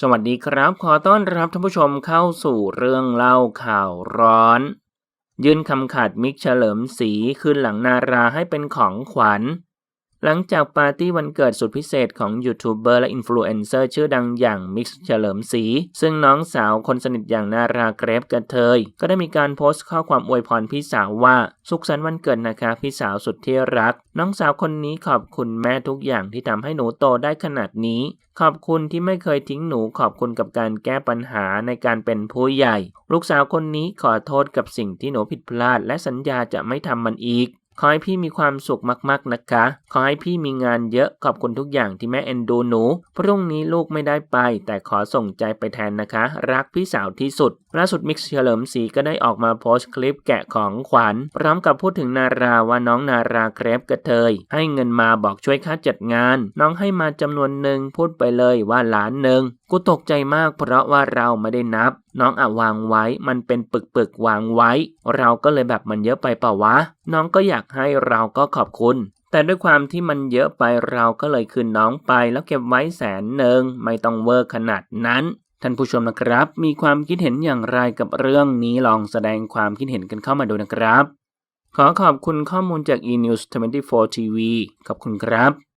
สวัสดีครับ ขอต้อนรับท่านผู้ชมเข้าสู่เรื่องเล่าข่าวร้อน ยื่นคำขาดมิกเฉลิมศรีขึ้นหลังนาราให้เป็นของขวัญ หลังจากปาร์ตี้วันเกิดสุดพิเศษของยูทูบเบอร์และอินฟลูเอนเซอร์ชื่อดังอย่างมิกซ์เฉลิมศรีซึ่งน้องสาวคนสนิทอย่างนาราเกรฟกระเทย ก็ได้มีการโพสต์ข้อความอวยพรพี่สาวว่า สุขสันต์วันเกิดนะคะพี่สาวสุดที่รัก น้องสาวคนนี้ขอบคุณแม่ทุกอย่างที่ทำให้หนูโตได้ขนาดนี้ ขอบคุณที่ไม่เคยทิ้งหนูขอบคุณกับการแก้ปัญหาในการเป็นผู้ใหญ่ ลูกสาวคนนี้ขอโทษกับสิ่งที่หนูผิดพลาด และสัญญาจะไม่ทำมันอีก ขอให้พี่มีความสุขมากๆนะคะ ขอให้พี่มีงานเยอะขอบคุณทุกอย่างที่แม่เอ็นดูหนู พรุ่งนี้ลูกไม่ได้ไป แต่ขอส่งใจไปแทนนะคะ รักพี่สาวที่สุด ล่าสุดมิกซ์เฉลิมศรีก็ได้ออกมาโพสต์คลิปแกะของขวัญ พร้อมกับพูดถึงนาราว่าน้องนาราเครปกระเทย ให้เงินมาบอกช่วยค่าจัดงาน น้องให้มาจำนวนหนึ่งพูดไปเลยว่าล้านหนึ่งกูตกใจมากเพราะว่าเราไม่ได้นับ น้องอะวางไว้ มันเป็นปึกปึกๆวางไว้ เราก็เลยแบบมันเยอะไปเปล่าวะ น้องก็อยากให้เราก็ขอบคุณ แต่ด้วยความที่มันเยอะไปเราก็เลยคืนน้องไป แล้วเก็บไว้แสนหนึ่งไม่ต้องเวอร์ขนาดนั้นท่านผู้ชมนะครับ มีความคิดเห็นอย่างไรกับเรื่องนี้ลองแสดงความคิดเห็นกันเข้ามาดูนะครับ ขอขอบคุณข้อมูลจาก eNews 24 TV ขอบคุณครับ